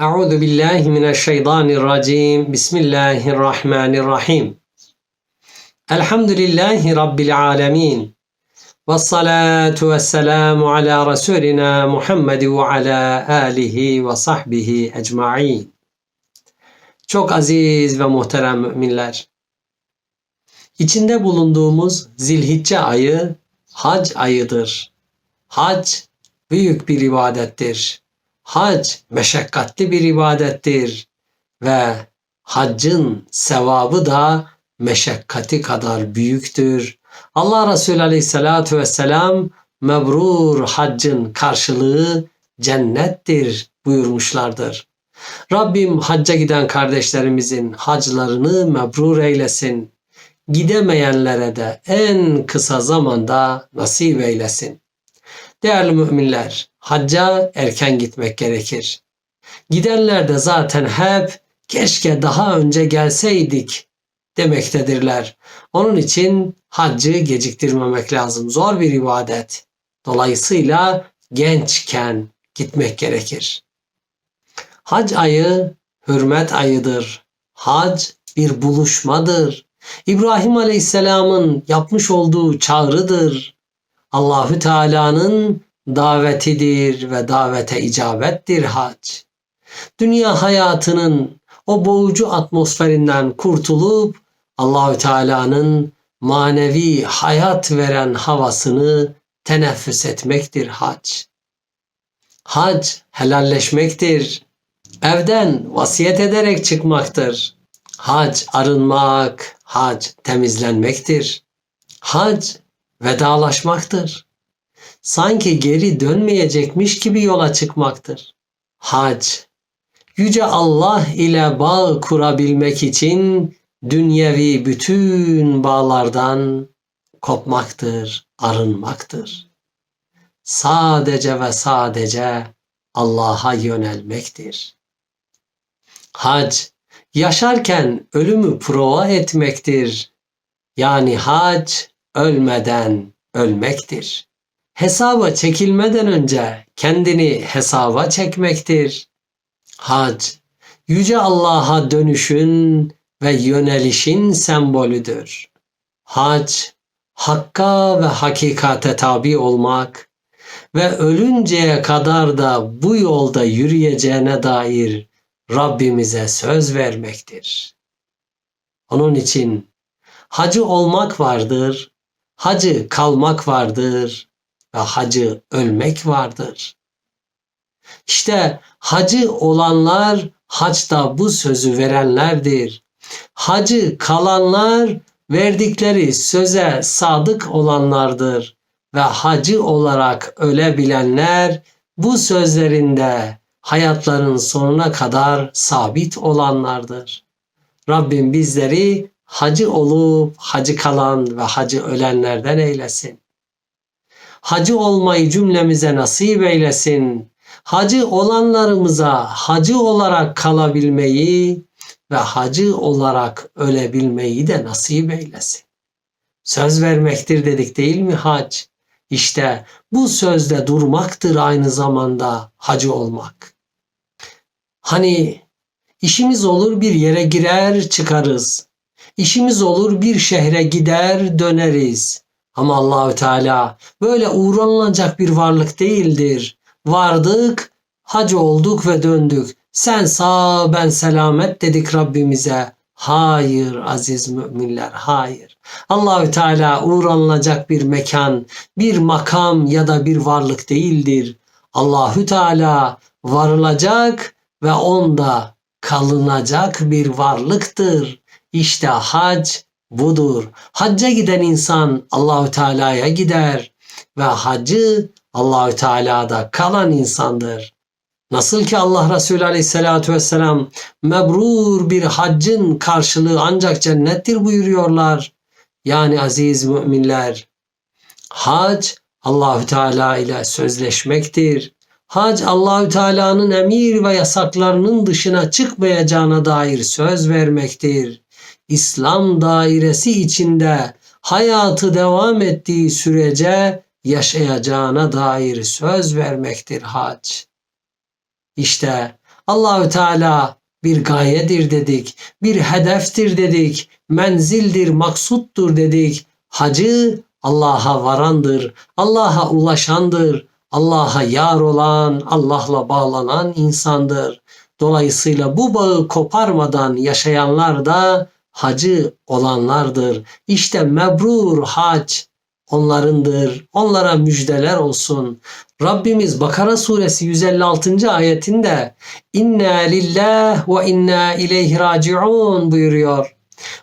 Euzu billahi mineşşeytanirracim. Bismillahirrahmanirrahim. Elhamdülillahi rabbil alamin. Ve salatu ve selamu ala Resulina Muhammed ve ala alihi ve sahbihi ecmaîn. Çok aziz ve muhterem müminler. İçinde bulunduğumuz Zilhicce ayı hac ayıdır. Hac büyük bir ibadettir. Hac meşakkatli bir ibadettir ve haccın sevabı da meşakkati kadar büyüktür. Allah Resulü Aleyhisselatü Vesselam mebrur haccın karşılığı cennettir buyurmuşlardır. Rabbim hacca giden kardeşlerimizin haclarını mebrur eylesin. Gidemeyenlere de en kısa zamanda nasip eylesin. Değerli müminler, hacca erken gitmek gerekir. Gidenler de zaten hep keşke daha önce gelseydik demektedirler. Onun için haccı geciktirmemek lazım. Zor bir ibadet. Dolayısıyla gençken gitmek gerekir. Hac ayı hürmet ayıdır. Hac bir buluşmadır. İbrahim Aleyhisselam'ın yapmış olduğu çağrıdır. Allahü Teala'nın davetidir ve davete icabettir hac. Dünya hayatının o boğucu atmosferinden kurtulup Allahü Teala'nın manevi hayat veren havasını teneffüs etmektir hac. Hac helalleşmektir. Evden vasiyet ederek çıkmaktır. Hac arınmak, hac temizlenmektir. Hac vedalaşmaktır. Sanki geri dönmeyecekmiş gibi yola çıkmaktır. Hac, Yüce Allah ile bağ kurabilmek için dünyevi bütün bağlardan kopmaktır, arınmaktır. Sadece ve sadece Allah'a yönelmektir. Hac, yaşarken ölümü prova etmektir. Yani hac, ölmeden ölmektir. Hesaba çekilmeden önce kendini hesaba çekmektir. Hac, Yüce Allah'a dönüşün ve yönelişin sembolüdür. Hac, hakka ve hakikate tabi olmak ve ölünceye kadar da bu yolda yürüyeceğine dair Rabbimize söz vermektir. Onun için hacı olmak vardır, hacı kalmak vardır ve hacı ölmek vardır. İşte hacı olanlar haçta bu sözü verenlerdir. Hacı kalanlar verdikleri söze sadık olanlardır ve hacı olarak ölebilenler bu sözlerinde hayatların sonuna kadar sabit olanlardır. Rabbim bizleri hacı olup hacı kalan ve hacı ölenlerden eylesin. Hacı olmayı cümlemize nasip eylesin. Hacı olanlarımıza hacı olarak kalabilmeyi ve hacı olarak ölebilmeyi de nasip eylesin. Söz vermektir dedik değil mi hac? İşte bu sözde durmaktır aynı zamanda hacı olmak. Hani işimiz olur bir yere girer çıkarız. İşimiz olur bir şehre gider döneriz. Ama Allahü Teala böyle uğranılacak bir varlık değildir. Vardık, hacı olduk ve döndük. Sen sağ ben selamet dedik Rabbimize. Hayır aziz müminler hayır. Allahü Teala uğranılacak bir mekan, bir makam ya da bir varlık değildir. Allahü Teala varılacak ve onda kalınacak bir varlıktır. İşte hac budur. Hacca giden insan Allahü Teala'ya gider ve hacı Allahü Teala'da kalan insandır. Nasıl ki Allah Resulü Aleyhisselatü Vesselam mebrur bir haccın karşılığı ancak cennettir buyuruyorlar. Yani aziz müminler hac Allahü Teala ile sözleşmektir. Hac Allahü Teala'nın emir ve yasaklarının dışına çıkmayacağına dair söz vermektir. İslam dairesi içinde hayatı devam ettiği sürece yaşayacağına dair söz vermektir hac. İşte Allahü Teala bir gayedir dedik, bir hedeftir dedik, menzildir, maksuttur dedik. Hacı Allah'a varandır, Allah'a ulaşandır, Allah'a yar olan, Allah'la bağlanan insandır. Dolayısıyla bu bağı koparmadan yaşayanlar da hacı olanlardır. İşte mebrur hac onlarındır. Onlara müjdeler olsun. Rabbimiz Bakara suresi 156. ayetinde inna lillah ve inna ileyhi raciun buyuruyor.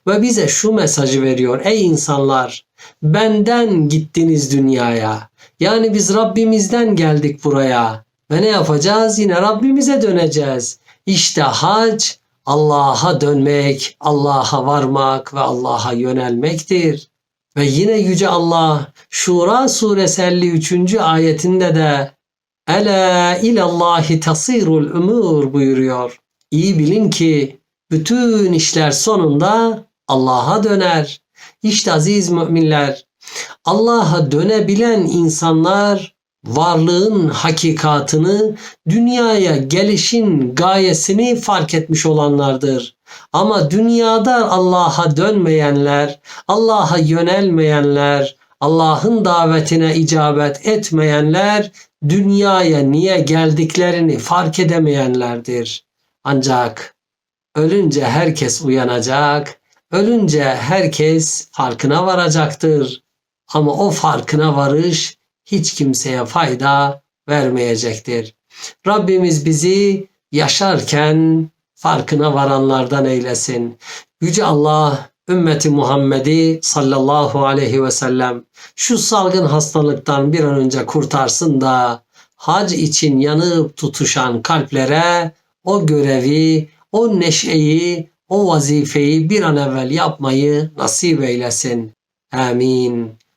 Ve bize şu mesajı veriyor. Ey insanlar benden gittiniz dünyaya. Yani biz Rabbimizden geldik buraya. Ve ne yapacağız? Yine Rabbimize döneceğiz. İşte hac Allah'a dönmek, Allah'a varmak ve Allah'a yönelmektir. Ve yine Yüce Allah Şura suresi 53. ayetinde de Ela ilallahi tasirul umur buyuruyor. İyi bilin ki bütün işler sonunda Allah'a döner. İşte aziz müminler Allah'a dönebilen insanlar varlığın hakikatını, dünyaya gelişin gayesini fark etmiş olanlardır. Ama dünyada Allah'a dönmeyenler, Allah'a yönelmeyenler, Allah'ın davetine icabet etmeyenler dünyaya niye geldiklerini fark edemeyenlerdir. Ancak ölünce herkes uyanacak, ölünce herkes farkına varacaktır. Ama o farkına varış hiç kimseye fayda vermeyecektir. Rabbimiz bizi yaşarken farkına varanlardan eylesin. Yüce Allah ümmeti Muhammed'i sallallahu aleyhi ve sellem şu salgın hastalıktan bir an önce kurtarsın da hac için yanıp tutuşan kalplere o görevi, o neşeyi, o vazifeyi bir an evvel yapmayı nasip eylesin. Amin.